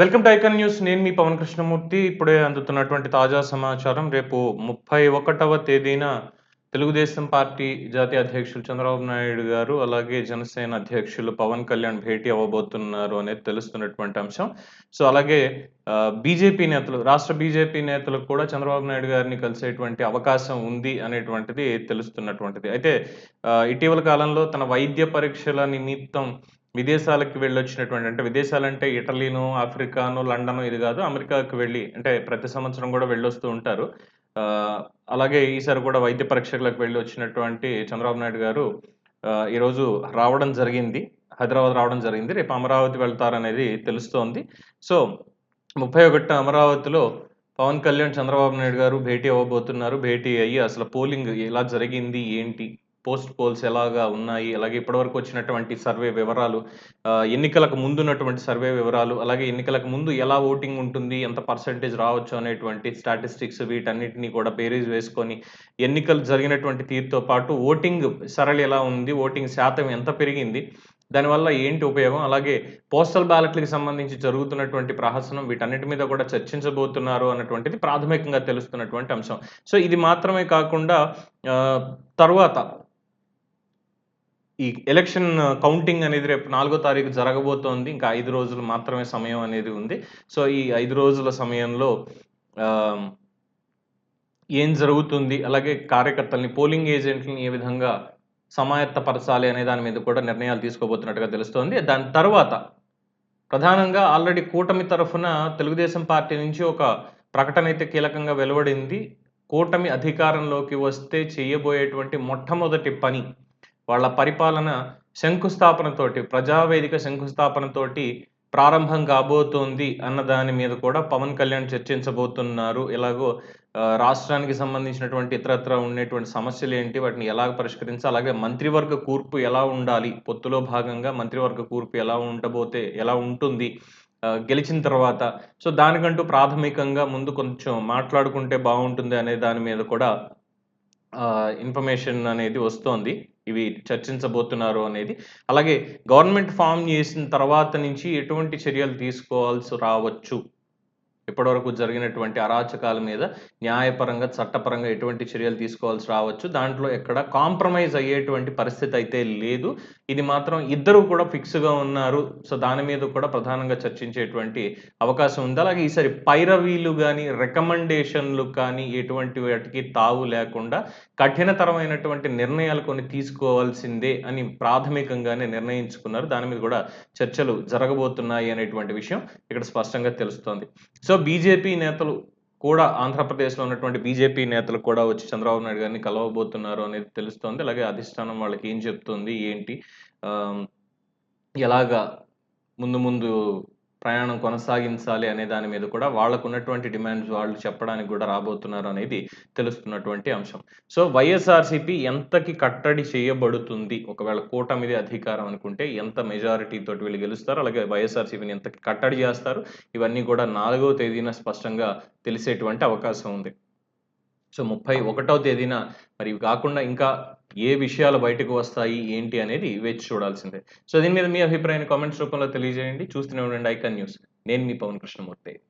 Welcome to icon news. నేను మీ పవన్ కృష్ణమూర్తి. ఇప్పుడే అందుతున్నటువంటి తాజా సమాచారం రేపు ముప్పై ఒకటవ తేదీన తెలుగుదేశం పార్టీ జాతీయ అధ్యక్షులు చంద్రబాబు నాయుడు గారు అలాగే జనసేన అధ్యక్షులు పవన్ కళ్యాణ్ భేటీ అవ్వబోతున్నారు అనేది తెలుస్తున్నటువంటి అంశం. సో అలాగే బీజేపీ నేతలు రాష్ట్ర బీజేపీ నేతలకు కూడా చంద్రబాబు నాయుడు గారిని కలిసేటువంటి అవకాశం ఉంది అనేటువంటిది తెలుస్తున్నటువంటిది. అయితే ఇటీవల కాలంలో తన వైద్య పరీక్షల నిమిత్తం విదేశాలకు వెళ్ళొచ్చినటువంటి అంటే విదేశాలంటే ఇటలీను ఆఫ్రికాను లండన్ ఇది కాదు అమెరికాకు వెళ్ళి అంటే ప్రతి సంవత్సరం కూడా వెళ్ళొస్తూ ఉంటారు. అలాగే ఈసారి కూడా వైద్య పరీక్షలకు వెళ్ళి వచ్చినటువంటి చంద్రబాబు నాయుడు గారు ఈరోజు రావడం జరిగింది. హైదరాబాద్ రావడం జరిగింది. రేపు అమరావతి వెళ్తారనేది తెలుస్తోంది. సో ముప్పై ఒకటి అమరావతిలో పవన్ కళ్యాణ్ చంద్రబాబు నాయుడు గారు భేటీ అవ్వబోతున్నారు. భేటీ అయ్యి అసలు పోలింగ్ ఎలా జరిగింది ఏంటి? పోస్ట్ పోల్స్ ఎలాగా ఉన్నాయి? అలాగే ఇప్పటివరకు వచ్చినటువంటి సర్వే వివరాలు ఎన్నికలకు ముందు ఉన్నటువంటి సర్వే వివరాలు అలాగే ఎన్నికలకు ముందు ఎలా ఓటింగ్ ఉంటుంది ఎంత పర్సంటేజ్ రావచ్చు అనేటువంటి స్టాటిస్టిక్స్ వీటన్నిటిని కూడా బేరీజ్ వేసుకొని ఎన్నికలు జరిగినటువంటి తీరుతో పాటు ఓటింగ్ సరళి ఎలా ఉంది ఓటింగ్ శాతం ఎంత పెరిగింది దానివల్ల ఏంటి ఉపయోగం? అలాగే పోస్టల్ బ్యాలెట్లకు సంబంధించి జరుగుతున్నటువంటి ప్రహసనం వీటన్నిటి మీద కూడా చర్చించబోతున్నారు అన్నటువంటిది ప్రాథమికంగా తెలుస్తున్నటువంటి అంశం. సో ఇది మాత్రమే కాకుండా తర్వాత ఈ ఎలక్షన్ కౌంటింగ్ అనేది రేపు నాలుగో తారీఖు జరగబోతోంది. ఇంకా ఐదు రోజులు మాత్రమే సమయం అనేది ఉంది. సో ఈ ఐదు రోజుల సమయంలో ఏం జరుగుతుంది? అలాగే కార్యకర్తల్ని పోలింగ్ ఏజెంట్లని ఏ విధంగా సమాయత్తపరచాలి అనే దాని మీద కూడా నిర్ణయాలు తీసుకోబోతున్నట్టుగా తెలుస్తోంది. దాని తర్వాత ప్రధానంగా ఆల్రెడీ కూటమి తరఫున తెలుగుదేశం పార్టీ నుంచి ఒక ప్రకటన అయితే కీలకంగా వెలువడింది. కూటమి అధికారంలోకి వస్తే చేయబోయేటువంటి మొట్టమొదటి పని వాళ్ళ పరిపాలన శంకుస్థాపనతోటి ప్రజావేదిక శంకుస్థాపనతోటి ప్రారంభం కాబోతోంది అన్న దాని మీద కూడా పవన్ కళ్యాణ్ చర్చించబోతున్నారు. ఎలాగో రాష్ట్రానికి సంబంధించినటువంటి ఇతరత్ర ఉండేటువంటి సమస్యలు ఏంటి వాటిని ఎలా పరిష్కరించాలి అలాగే మంత్రివర్గ కూర్పు ఎలా ఉండాలి పొత్తులో భాగంగా మంత్రివర్గ కూర్పు ఎలా ఉండబోతే ఎలా ఉంటుంది గెలిచిన తర్వాత. సో దానికంటూ ప్రాథమికంగా ముందు కొంచెం మాట్లాడుకుంటే బాగుంటుంది అనే దాని మీద కూడా ఇన్ఫర్మేషన్ అనేది వస్తోంది. ఇవి చర్చించబోతున్నారు అనేది. అలాగే గవర్నమెంట్ ఫామ్ చేసిన తర్వాత నుంచి ఎటువంటి చర్యలు తీసుకోవాల్సి రావచ్చు? ఇప్పటివరకు జరిగినటువంటి అరాచకాల మీద న్యాయపరంగా చట్టపరంగా ఎటువంటి చర్యలు తీసుకోవాల్సి రావచ్చు. దాంట్లో ఎక్కడ కాంప్రమైజ్ అయ్యేటువంటి పరిస్థితి అయితే లేదు. ఇది మాత్రం ఇద్దరు కూడా ఫిక్స్గా ఉన్నారు. సో దాని మీద కూడా ప్రధానంగా చర్చించేటువంటి అవకాశం ఉంది. అలాగే ఈసారి పైరవీలు కానీ రికమెండేషన్లు కానీ ఎటువంటి వాటికి తావు లేకుండా కఠినతరమైనటువంటి నిర్ణయాలు కొన్ని తీసుకోవాల్సిందే అని ప్రాథమికంగానే నిర్ణయించుకున్నారు. దాని మీద కూడా చర్చలు జరగబోతున్నాయి అనేటువంటి విషయం ఇక్కడ స్పష్టంగా తెలుస్తోంది. సో బీజేపీ నేతలు కూడా ఆంధ్రప్రదేశ్లో ఉన్నటువంటి బీజేపీ నేతలు కూడా వచ్చి చంద్రబాబు నాయుడు గారిని కలవబోతున్నారు అనేది తెలుస్తోంది. అలాగే అధిష్టానం వాళ్ళకి ఏం చెప్తుంది ఏంటి? ఆ, ఎలాగా ముందు ముందు ప్రయాణం కొనసాగించాలి అనే దాని మీద కూడా వాళ్ళకు ఉన్నటువంటి డిమాండ్స్ వాళ్ళు చెప్పడానికి కూడా రాబోతున్నారు అనేది తెలుస్తున్నటువంటి అంశం. సో వైఎస్ఆర్సీపీ ఎంతకి కట్టడి చేయబడుతుంది? ఒకవేళ కూటమిది అధికారం అనుకుంటే ఎంత మెజారిటీ తోటి వీళ్ళు గెలుస్తారు? అలాగే వైఎస్ఆర్సీపీని ఎంతకి కట్టడి చేస్తారు? ఇవన్నీ కూడా నాలుగవ తేదీన స్పష్టంగా తెలిసేటువంటి అవకాశం ఉంది. సో ముప్పై ఒకటవ తేదీన మరి కాకుండా ఇంకా ఏ విషయాలు బయటకు వస్తాయి ఏంటి అనేది వేచి చూడాల్సిందే. సో దీని మీద మీ అభిప్రాయాన్ని కామెంట్స్ రూపంలో తెలియజేయండి. చూస్తూనే ఉండండి ఐకాన్ న్యూస్. నేను మీ పవన్ కృష్ణమూర్తి.